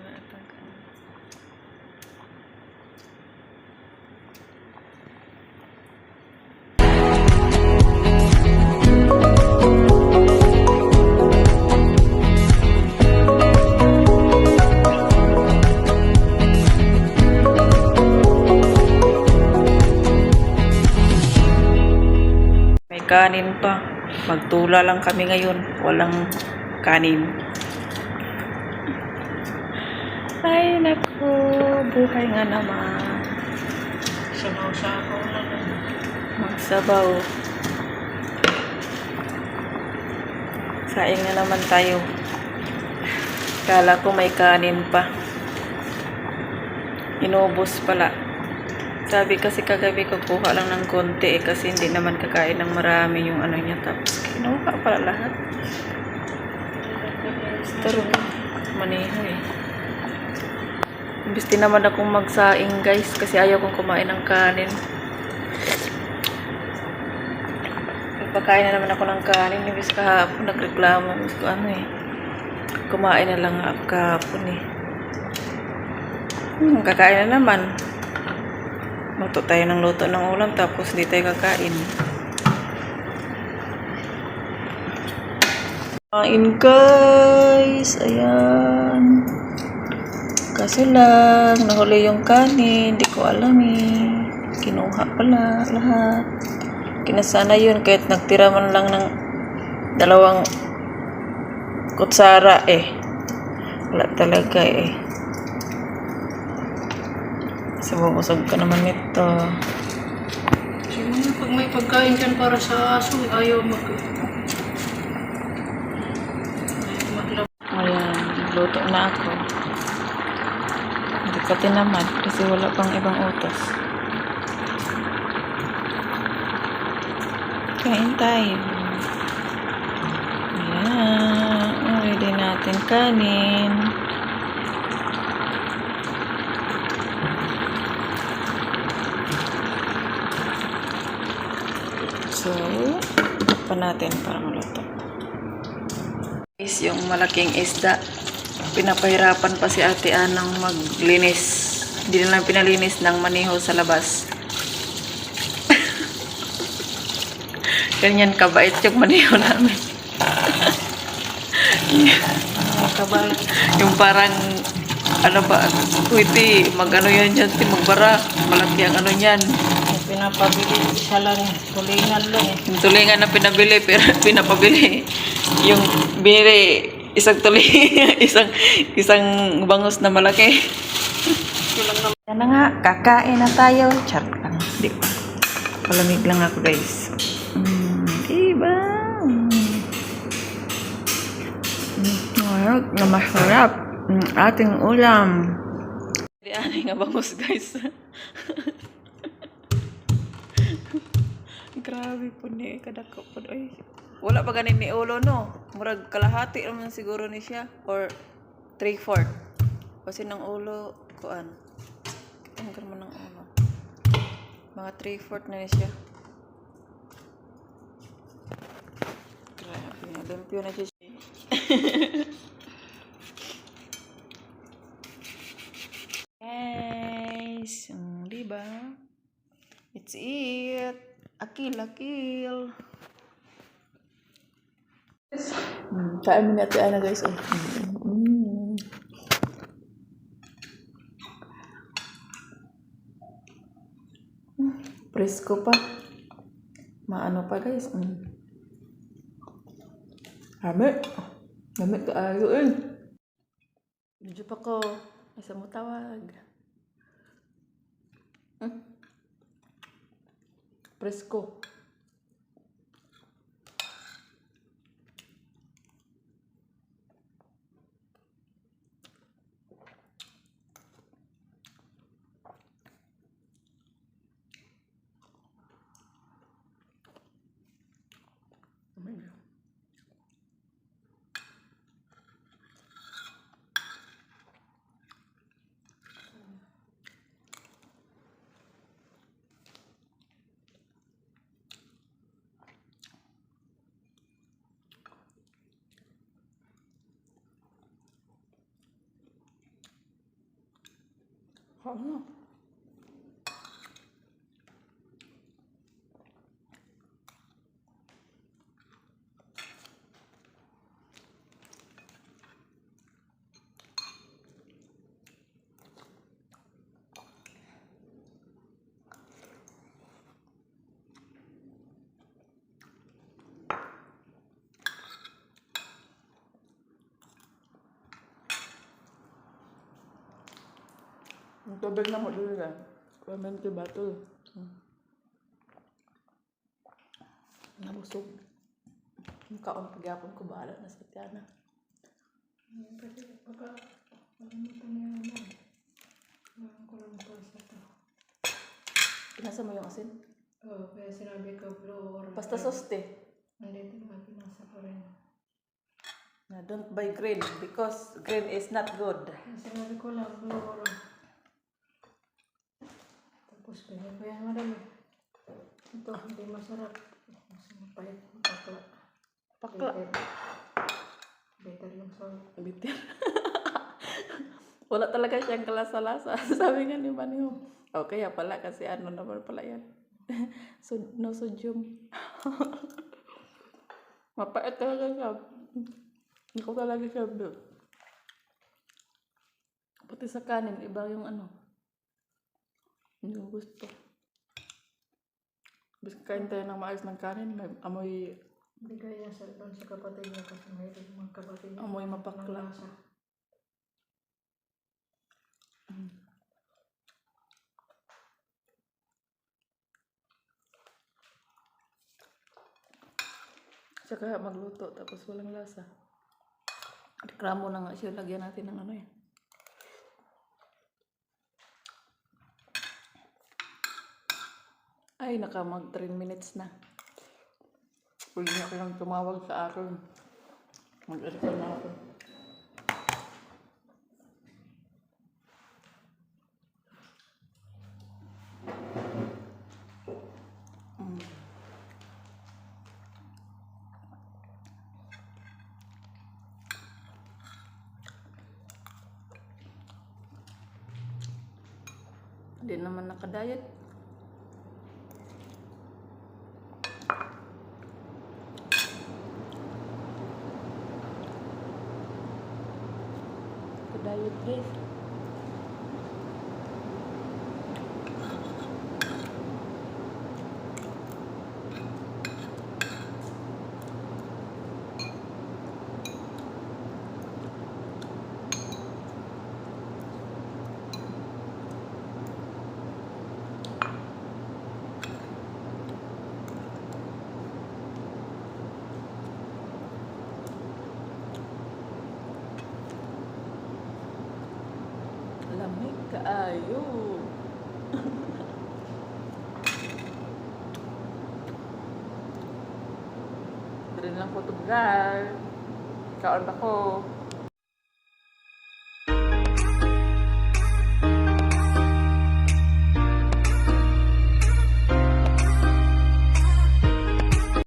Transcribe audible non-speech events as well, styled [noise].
na. May kanin pa. Magtula lang kami ngayon. Walang kanin. Ay, naku. Buhay nga naman. Sabaw-sabaw lang. Magsabaw. Saing na naman tayo. Kala ko may kanin pa. Inubos pala. Sabi kasi kagabi ko kuha lang ng konti eh, kasi hindi naman kakain ng marami yung ano niya. Tapos kinuha pala lahat. Pero maniho eh. Imbis naman akong magsaing guys kasi ayaw kong kumain ng kanin. Nagpakain na naman ako ng kanin. Imbis kahapon nagreklamo. Ko ano eh. Kumain na lang ako kahapon eh. Hmm, kakain na naman. Luto tayo ng luto ng ulam tapos hindi tayo kakain. Kain guys. Ayan. Kaso lang, nahuli yung kanin. Hindi ko alam eh. Kinuha pala lahat. Kinasana yun kahit nagtira man lang ng dalawang kutsara eh. Wala talaga eh. Sabog-usog ka naman nito. Siguro pag may pagkain dyan para sa aso, ayaw mag... Ayan, luto na ako. Hindi ka tinamad kasi wala pang ibang utos. Kain tayo. Ayan, ready natin kanin. So, pa natin para maluto is yung malaking isda. Pinapahirapan pa si Ate Anang maglinis. Hindi na lang pinalinis ng maniho sa labas. [laughs] Ganyan kabait yung maniho namin. [laughs] Kabay. yung parang ano ba, kuwiti, mag ano yan dyan, ti, magbara. Malaki ang ano yan. Pinapabili siya lang, tulingan lang eh. Yung tulingan na pinabili, pero [laughs] pinapabili. Yung binili, isang tulingan, [laughs] isang, isang bangus na malaki. Yan na nga, kakain na tayo. Char lang. Di ba? Palamig lang ako, guys. Mm, diba? Masarap na masarap. Mm, ating ulam. Di ani nga bangus, guys. [laughs] Grabe po ni kadako po. Ay, wala pa ganin ni ulo, no? Murag kalahati naman siguro ni siya. Or three-fourth. Kasi ng ulo, kuan. Ang mo ng ulo. Mga 3-4 na siya. Grabe. Limpyo na siya. [laughs] Guys. Mm, diba? It's it. Akil, akil. Hmm, kain mo natin ana guys. Oh. Mm. Presko pa. Maano pa guys. Mm. Hamit. Hamit ka ayo eh. Medyo pa ko. Isa mo tawag. Hmm? Presko. Oh Ano? Ang tubig na mo dito ka. Clemente Battle. Nabusog. Kaon pagyapon ko bahala na sa tiyana. Ayun, Kasi pagka, kalimutan niya ko lang po sa. Pinasa mo yung asin? Oo, kaya sinabi ko blue or Basta soste. Nandito naman pinasa ko rin. Na don't buy green because green is not good. Sinabi ko lang blue or tapos ganyan ko yan madami. Ito, hindi masarap. Mas mapait, pakla. Pakla. Better. Better yung salt. Bitter. [laughs] Wala talaga siyang kalasa-lasa. [laughs] Sabi nga ni Manio. O kaya pala kasi ano naman pala yan. [laughs] so, no sodium. Mapait talaga siya. Hindi ko talaga siya build. Pati sa kanin, iba yung ano. Hindi ko gusto. Bis kain tayo ng maayos ng kanin, may amoy, Bigay niya sa sa kapatid niya kasi may mga kapatid niya. amoy mapakla. lasa. Tsaka magluto tapos walang lasa. Reklamo na nga siya, lagyan natin ng ano eh. Ay, naka mag 3 minutes na. Pwede na kayong tumawag sa akin. Mag-aral na ako. Mm. Hindi naman nakadiet. I would grace. Dari lang ko tugal. Kaon ako.